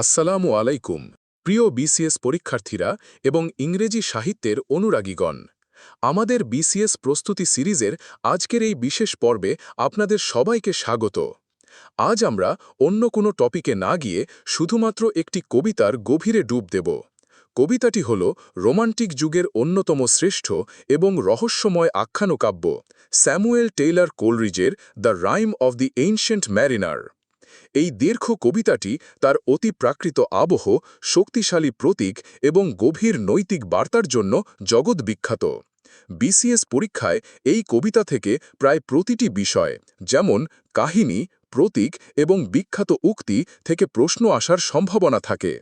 আসসালামু আলাইকুম, প্রিয় বিসিএস পরীক্ষার্থীরা এবং ইংরেজি সাহিত্যের অনুরাগীগণ। আমাদের বিসিএস প্রস্তুতি সিরিজের আজকের এই বিশেষ পর্বে আপনাদের সবাইকে স্বাগত। আজ আমরা অন্য কোনো টপিকে না গিয়ে শুধুমাত্র একটি কবিতার গভীরে ডুব দেব। কবিতাটি হল রোমান্টিক যুগের অন্যতম শ্রেষ্ঠ এবং রহস্যময় আখ্যানকাব্য Samuel Taylor কোলরিজের the rime of the ancient mariner এই দীর্ঘ কবিতাটি তার অতি প্রাকৃত আবহ, শক্তিশালী প্রতীক এবং গভীর নৈতিক বার্তার জন্য জগৎ বিখ্যাত। বিসিএস পরীক্ষায় এই কবিতা থেকে প্রায় প্রতিটি বিষয়, যেমন কাহিনী, প্রতীক এবং বিখ্যাত উক্তি থেকে প্রশ্ন আসার সম্ভাবনা থাকে।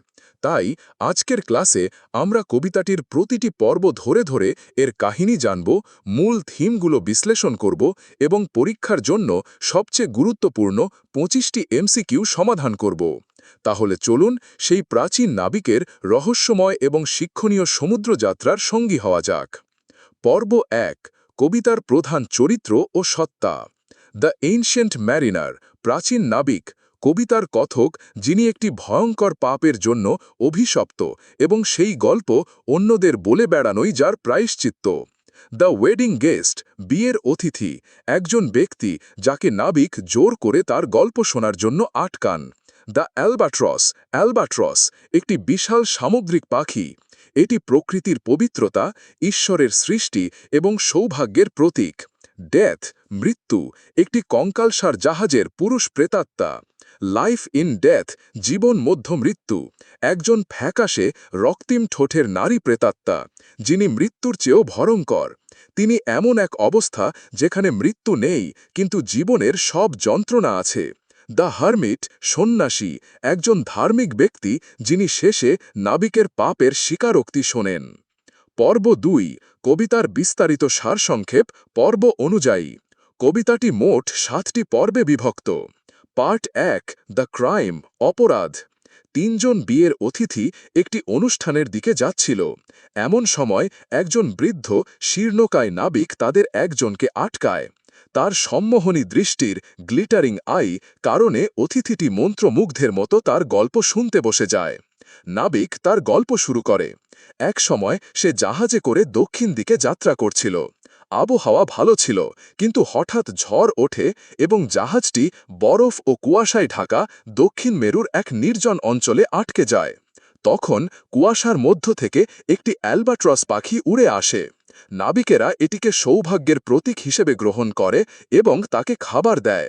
তাই আজকের ক্লাসে আমরা কবিতাটির প্রতিটি পর্ব ধরে ধরে এর কাহিনী জানব, মূল থিমগুলো বিশ্লেষণ করব এবং পরীক্ষার জন্য সবচেয়ে গুরুত্বপূর্ণ পঁচিশটি এমসিকিউ সমাধান করব। তাহলে চলুন সেই প্রাচীন নাবিকের রহস্যময় এবং শিক্ষণীয় সমুদ্রযাত্রার সঙ্গী হওয়া যাক। পর্ব এক, কবিতার প্রধান চরিত্র ও সত্তা। দ্য এনশিয়েন্ট ম্যারিনার, প্রাচীন নাবিক কবিতার কথক যিনি একটি ভয়ঙ্কর পাপের জন্য অভিশপ্ত এবং সেই গল্প অন্যদের বলে বেড়ানোই যার প্রায়শ্চিত্ত। দ্য ওয়েডিং গেস্ট, বিয়ের অতিথি, একজন ব্যক্তি যাকে নাবিক জোর করে তার গল্প শোনার জন্য আটকান। দ্য অ্যালবাট্রস অ্যালবাট্রস, একটি বিশাল সামুদ্রিক পাখি। এটি প্রকৃতির পবিত্রতা, ঈশ্বরের সৃষ্টি এবং সৌভাগ্যের প্রতীক। ডেথ, মৃত্যু, একটি কঙ্কালসার জাহাজের পুরুষ প্রেতাত্মা। লাইফ ইন ডেথ জীবন মধ্য মৃত্যু একজন ফ্যাকাশে রক্তিম ঠোঁটের নারী প্রেতাত্মা, যিনি মৃত্যুর চেয়েও ভয়ঙ্কর। তিনি এমন এক অবস্থা যেখানে মৃত্যু নেই, কিন্তু জীবনের সব যন্ত্রণা আছে। দ্য হারমিট, সন্ন্যাসী, একজন ধার্মিক ব্যক্তি যিনি শেষে নাবিকের পাপের স্বীকারোক্তি শোনেন। পর্ব দুই, কবিতার বিস্তারিত সারসংক্ষেপ, পর্ব অনুযায়ী। কবিতাটি মোট সাতটি পর্বে বিভক্ত। পার্ট এক, দ্য ক্রাইম, অপরাধ। তিনজন বিয়ের অতিথি একটি অনুষ্ঠানের দিকে যাচ্ছিল। এমন সময় একজন বৃদ্ধ শীর্ণকায় নাবিক তাদের একজনকে আটকায়। তার সম্মোহনী দৃষ্টির গ্লিটারিং আই কারণে অতিথিটি মন্ত্রমুগ্ধের মতো তার গল্প শুনতে বসে যায়। নাবিক তার গল্প শুরু করে। এক সময় সে জাহাজে করে দক্ষিণ দিকে যাত্রা করছিল। আবহাওয়া ভালো ছিল, কিন্তু হঠাৎ ঝড় ওঠে এবং জাহাজটি বরফ ও কুয়াশায় ঢাকা দক্ষিণ মেরুর এক নির্জন অঞ্চলে আটকে যায়। তখন কুয়াশার মধ্য থেকে একটি অ্যালবাট্রস পাখি উড়ে আসে। নাবিকেরা এটিকে সৌভাগ্যের প্রতীক হিসেবে গ্রহণ করে এবং তাকে খাবার দেয়।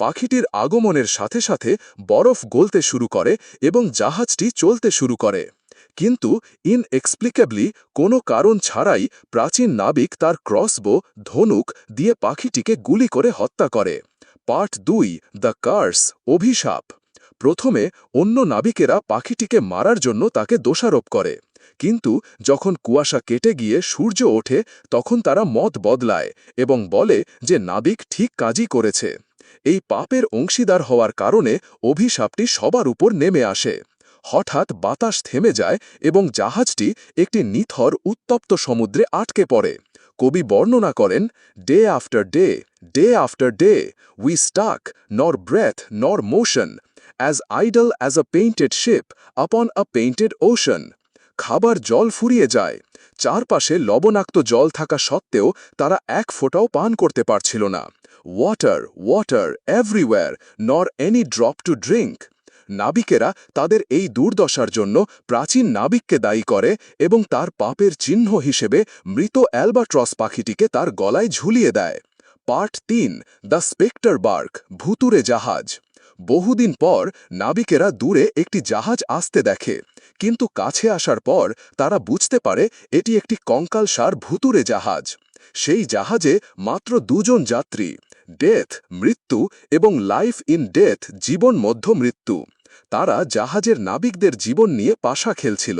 পাখিটির আগমনের সাথে সাথে বরফ গলতে শুরু করে এবং জাহাজটি চলতে শুরু করে। কিন্তু ইনএক্সপ্লিকেবলি কোনো কারণ ছাড়াই প্রাচীন নাবিক তার ক্রসবো ধনুক দিয়ে পাখিটিকে গুলি করে হত্যা করে। পার্ট দুই, দ্য কার্স, অভিশাপ। প্রথমে অন্য নাবিকেরা পাখিটিকে মারার জন্য তাকে দোষারোপ করে। কিন্তু যখন কুয়াশা কেটে গিয়ে সূর্য ওঠে, তখন তারা মত বদলায় এবং বলে যে নাবিক ঠিক কাজই করেছে। এই পাপের অংশীদার হওয়ার কারণে অভিশাপটি সবার উপর নেমে আসে। হঠাৎ বাতাস থেমে যায় এবং জাহাজটি একটি নিথর উত্তপ্ত সমুদ্রে আটকে পড়ে। কবি বর্ণনা করেন day after day day after day we stuck nor breath nor motion as idle as a painted ship upon a painted ocean খাবার জল ফুরিয়ে যায়। চারপাশে লবণাক্ত জল থাকা সত্ত্বেও তারা এক ফোঁটাও পান করতে পারছিল না। Water water everywhere nor any drop to drink নাবিকেরা তাদের এই দুর্দশার জন্য প্রাচীন নাবিককে দায়ী করে এবং তার পাপের চিহ্ন হিসেবে মৃত অ্যালবাট্রস পাখিটিকে তার গলায় ঝুলিয়ে দেয়। পার্ট তিন, দ্য স্পেক্টার বার্ক ভুতুরে জাহাজ। বহুদিন পর নাবিকেরা দূরে একটি জাহাজ আসতে দেখে, কিন্তু কাছে আসার পর তারা বুঝতে পারে এটি একটি কঙ্কালসার ভুতুরে জাহাজ। সেই জাহাজে মাত্র দুজন যাত্রী, ডেথ, মৃত্যু এবং লাইফ ইন ডেথ, জীবন মধ্য মৃত্যু তারা জাহাজের নাবিকদের জীবন নিয়ে পাশা খেলছিল।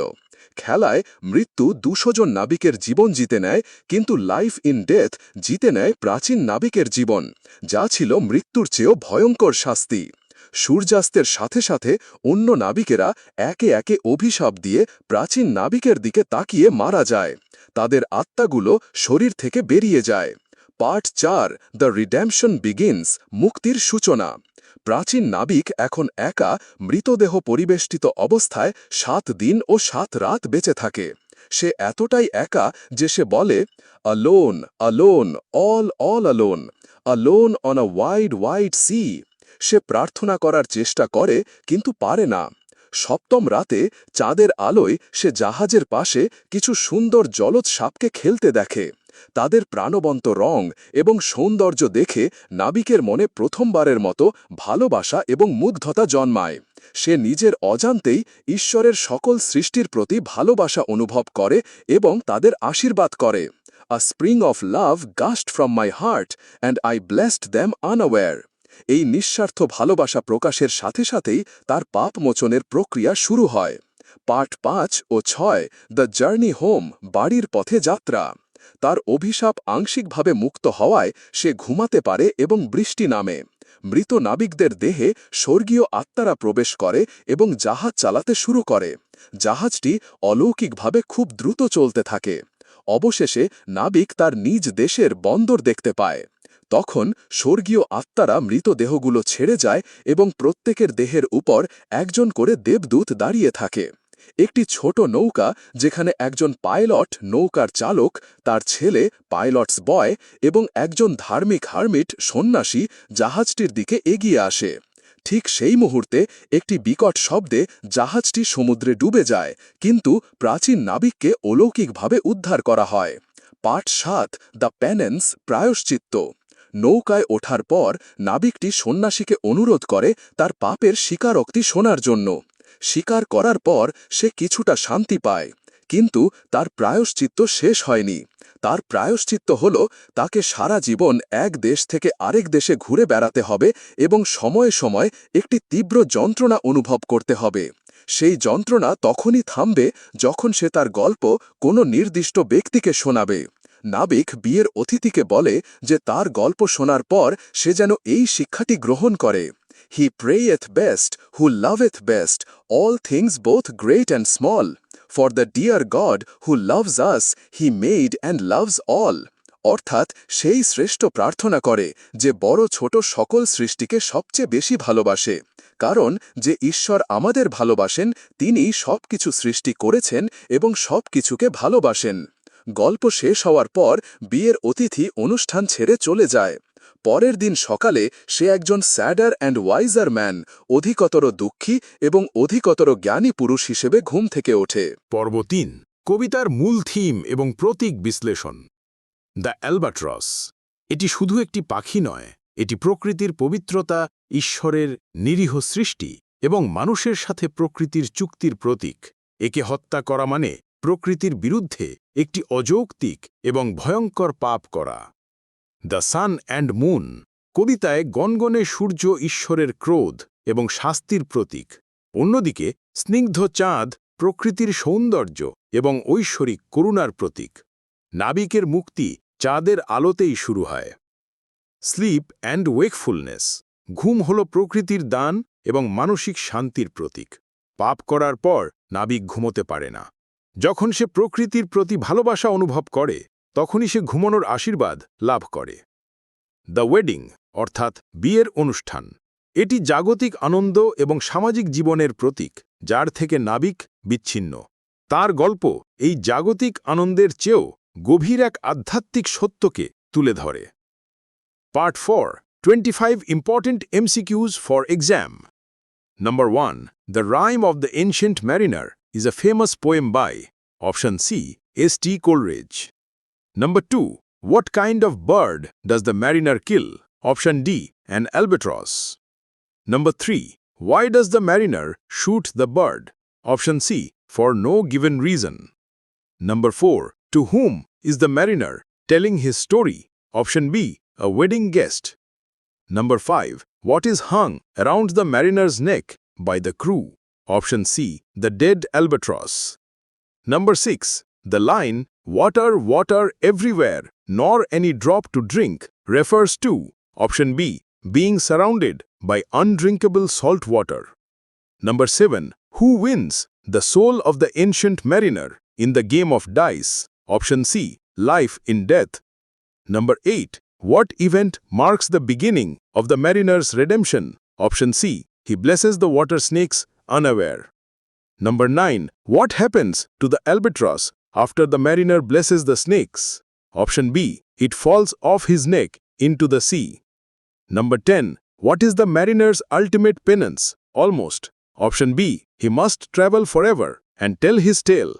খেলায় মৃত্যু দুশো জন নাবিকের জীবন জিতে নেয়, কিন্তু লাইফ ইন ডেথ জিতে নেয় প্রাচীন নাবিকের জীবন, যা ছিল মৃত্যুর চেয়েও ভয়ঙ্কর শাস্তি। সূর্যাস্তের সাথে সাথে অন্য নাবিকেরা একে একে অভিশাপ দিয়ে প্রাচীন নাবিকের দিকে তাকিয়ে মারা যায়। তাদের আত্মাগুলো শরীর থেকে বেরিয়ে যায়। পার্ট চার, দ্য রিডেমশন বিগিনস মুক্তির সূচনা। প্রাচীন নাবিক এখন একা, মৃতদেহ পরিবেষ্টিত অবস্থায় সাত দিন ও সাত রাত বেঁচে থাকে। সে এতটাই একা যে সে বলে alone alone all all alone alone on a wide wide sea সে প্রার্থনা করার চেষ্টা করে, কিন্তু পারে না। সপ্তম রাতে, চাঁদের আলোয় সে জাহাজের পাশে কিছু সুন্দর জলজ সাপকে খেলতে দেখে। তাদের প্রাণবন্ত রং এবং সৌন্দর্য দেখে নাবিকের মনে প্রথমবারের মতো ভালোবাসা এবং মুগ্ধতা জন্মায়। সে নিজের অজান্তেই ঈশ্বরের সকল সৃষ্টির প্রতি ভালোবাসা অনুভব করে এবং তাদের আশীর্বাদ করে। A spring of love gushed from my heart and I blessed them unaware এই নিঃস্বার্থ ভালোবাসা প্রকাশের সাথে সাথেই তার পাপ মোচনের প্রক্রিয়া শুরু হয়। পার্ট পাঁচ ও ছয় দ্য জার্নি হোম বাড়ির পথে যাত্রা। তার অভিশাপ আংশিকভাবে মুক্ত হওয়ায় সে ঘুমাতে পারে এবং বৃষ্টি নামে। মৃত নাবিকদের দেহে স্বর্গীয় আত্মারা প্রবেশ করে এবং জাহাজ চালাতে শুরু করে। জাহাজটি অলৌকিকভাবে খুব দ্রুত চলতে থাকে। অবশেষে নাবিক তার নিজ দেশের বন্দর দেখতে পায়। তখন স্বর্গীয় আত্মারা মৃতদেহগুলো ছেড়ে যায় এবং প্রত্যেকের দেহের উপর একজন করে দেবদূত দাঁড়িয়ে থাকে। একটি ছোট নৌকা যেখানে একজন পাইলট, নৌকার চালক, তার ছেলে, পাইলটস বয় এবং একজন ধার্মিক হার্মিট, সন্ন্যাসী জাহাজটির দিকে এগিয়ে আসে। ঠিক সেই মুহূর্তে একটি বিকট শব্দে জাহাজটি সমুদ্রে ডুবে যায়, কিন্তু প্রাচীন নাবিককে অলৌকিকভাবে উদ্ধার করা হয়। পাঠ সাত, দ্য প্যানেন্স প্রায়শ্চিত্ত। নৌকায় ওঠার পর নাবিকটি সন্ন্যাসীকে অনুরোধ করে তার পাপের স্বীকারোক্তি শোনার জন্য। স্বীকার করার পর সে কিছুটা শান্তি পায়। কিন্তু তার প্রায়শ্চিত্ত শেষ হয়নি। তার প্রায়শ্চিত্ত হল তাকে সারা জীবন এক দেশ থেকে আরেক দেশে ঘুরে বেড়াতে হবে এবং সময়ে সময় একটি তীব্র যন্ত্রণা অনুভব করতে হবে। সেই যন্ত্রণা তখনই থামবে যখন সে তার গল্প কোনো নির্দিষ্ট ব্যক্তিকে শোনাবে। নাবিক বিয়ের অতিথিকে বলে যে তার গল্প শোনার পর সে যেন এই শিক্ষাটি গ্রহণ করে। He prayeth best who loveth best all things both great and small for the dear God who loves us he made and loves all অর্থাৎ সেই শ্রেষ্ঠ প্রার্থনা করে, যে বড় ছোট সকল সৃষ্টিকে সবচেয়ে বেশি ভালোবাসে। কারণ, যে ঈশ্বর আমাদের ভালোবাসেন তিনি সব কিছু সৃষ্টি করেছেন এবং সব কিছুকে ভালোবাসেন। গল্প শেষ হওয়ার পর, বিয়ের অতিথি অনুষ্ঠান ছেড়ে চলে যায়। পরের দিন সকালে সে একজন স্যাডার অ্যান্ড ওয়াইজার ম্যান, অধিকতর দুঃখী এবং অধিকতর জ্ঞানী পুরুষ হিসেবে ঘুম থেকে ওঠে। পর্ব তিন, কবিতার মূল থিম এবং প্রতীক বিশ্লেষণ। The albatross. এটি শুধু একটি পাখি নয়, এটি প্রকৃতির পবিত্রতা, ঈশ্বরের নিরীহ সৃষ্টি এবং মানুষের সাথে প্রকৃতির চুক্তির প্রতীক। একে হত্যা করা মানে প্রকৃতির বিরুদ্ধে একটি অযৌক্তিক এবং ভয়ঙ্কর পাপ করা। দ্য সান অ্যান্ড মুন কবিতায় গনগনে সূর্য ঈশ্বরের ক্রোধ এবং শাস্তির প্রতীক। অন্যদিকে, স্নিগ্ধ চাঁদ প্রকৃতির সৌন্দর্য এবং ঐশ্বরিক করুণার প্রতীক। নাবিকের মুক্তি চাঁদের আলোতেই শুরু হয়। স্লিপ অ্যান্ড ওয়েকফুলনেস ঘুম হল প্রকৃতির দান এবং মানসিক শান্তির প্রতীক। পাপ করার পর নাবিক ঘুমোতে পারে না। যখন সে প্রকৃতির প্রতি ভালোবাসা অনুভব করে তখনই সে ঘুমানোর আশীর্বাদ লাভ করে দ্য ওয়েডিং, অর্থাৎ বিয়ের অনুষ্ঠান, এটি জাগতিক আনন্দ এবং সামাজিক জীবনের প্রতীক, যার থেকে নাবিক বিচ্ছিন্ন তার গল্প এই জাগতিক আনন্দের চেয়েও গভীর এক আধ্যাত্মিক সত্যকে তুলে ধরে part four, twenty five important MCQs for exam Number 1. The Rhyme of the Ancient mariner is a famous poem by, option C S. T. Coleridge. Number 2. What kind of bird does the mariner kill? Option D. An albatross. Number 3. Why does the mariner shoot the bird? Option C. For no given reason. Number 4. To whom is the mariner telling his story? Option B. A wedding guest. Number 5. What is hung around the mariner's neck by the crew? Option C. The dead albatross. Number 6. The line, water, water everywhere, nor any drop to drink, refers to Option B. Being surrounded by undrinkable salt water. Number 7. Who wins the soul of the ancient mariner in the game of dice? Option C. Life in death. Number 8. What event marks the beginning of the mariner's redemption? Option C. He blesses the water snakes unaware. Number 9. What happens to the albatross after the mariner blesses the snakes? Option B. It falls off his neck into the sea. Number 10. What is the mariner's ultimate penance? Almost. Option B. He must travel forever and tell his tale.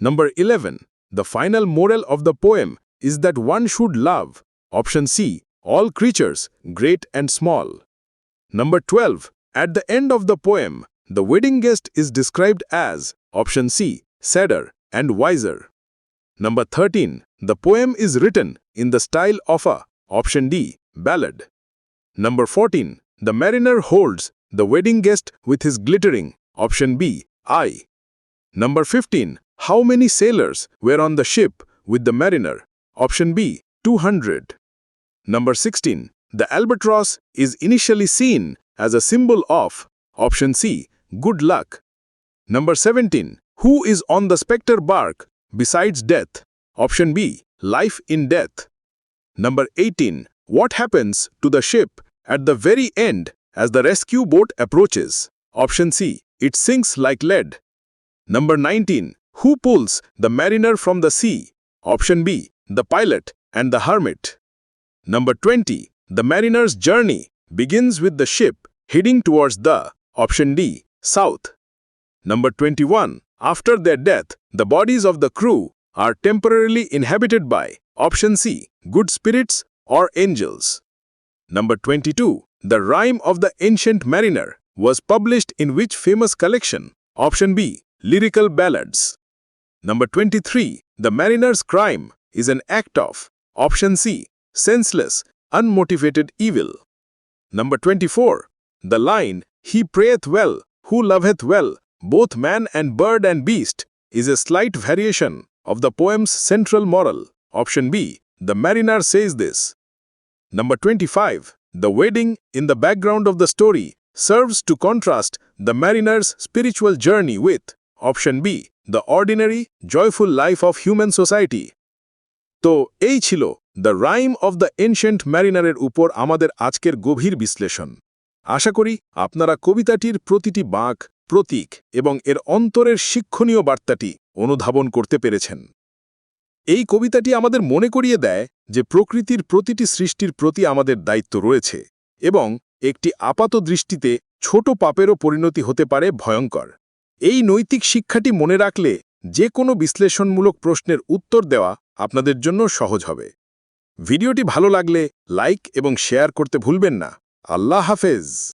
Number 11. The final moral of the poem is that one should love. Option C. All creatures, great and small. Number 12. At the end of the poem, the wedding guest is described as Option C. Sadder and wiser. Number 13. The poem is written in the style of a Option D. Ballad. Number 14. The mariner holds the wedding guest with his glittering Option B. Eye. Number 15. How many sailors were on the ship with the mariner? Option B. 200. Number 16. The albatross is initially seen as a symbol of Option C. Good luck. Number 17. Who is on the spectre bark besides death? Option B. Life in death. Number 18. What happens to the ship at the very end as the rescue boat approaches? Option C. It sinks like lead. Number 19. Who pulls the mariner from the sea? Option B. The pilot and the hermit. Number 20. The mariner's journey begins with the ship heading towards the option D. South. Number 21. After their death, the bodies of the crew are temporarily inhabited by option C. Good spirits or angels. Number 22. The Rhyme of the Ancient Mariner was published in which famous collection? Option B. Lyrical Ballads. Number 23. The mariner's crime is an act of Option C. Senseless, unmotivated evil. Number 24. The line, He prayeth well, who loveth well, both man and bird and beast, is a slight variation of the poem's central moral. Option B. The mariner says this. Number 25. The wedding in the background of the story serves to contrast the mariner's spiritual journey with Option B. The ordinary, joyful life of human society. তো এই ছিল the rime of the ancient ম্যারিনারের উপর আমাদের আজকের গভীর বিশ্লেষণ আশা করি আপনারা কবিতাটির প্রতিটি বাঁক প্রতীক এবং এর অন্তরের শিক্ষণীয় বার্তাটি অনুধাবন করতে পেরেছেন। এই কবিতাটি আমাদের মনে করিয়ে দেয় যে প্রকৃতির প্রতিটি সৃষ্টির প্রতি আমাদের দায়িত্ব রয়েছে এবং একটি আপাত দৃষ্টিতে ছোট পাপেরও পরিণতি হতে পারে ভয়ঙ্কর। এই নৈতিক শিক্ষাটি মনে রাখলে যে কোনো বিশ্লেষণমূলক প্রশ্নের উত্তর দেওয়া আপনাদের জন্য সহজ হবে। ভিডিওটি ভালো লাগলে লাইক এবং শেয়ার করতে ভুলবেন না। আল্লাহ হাফেজ।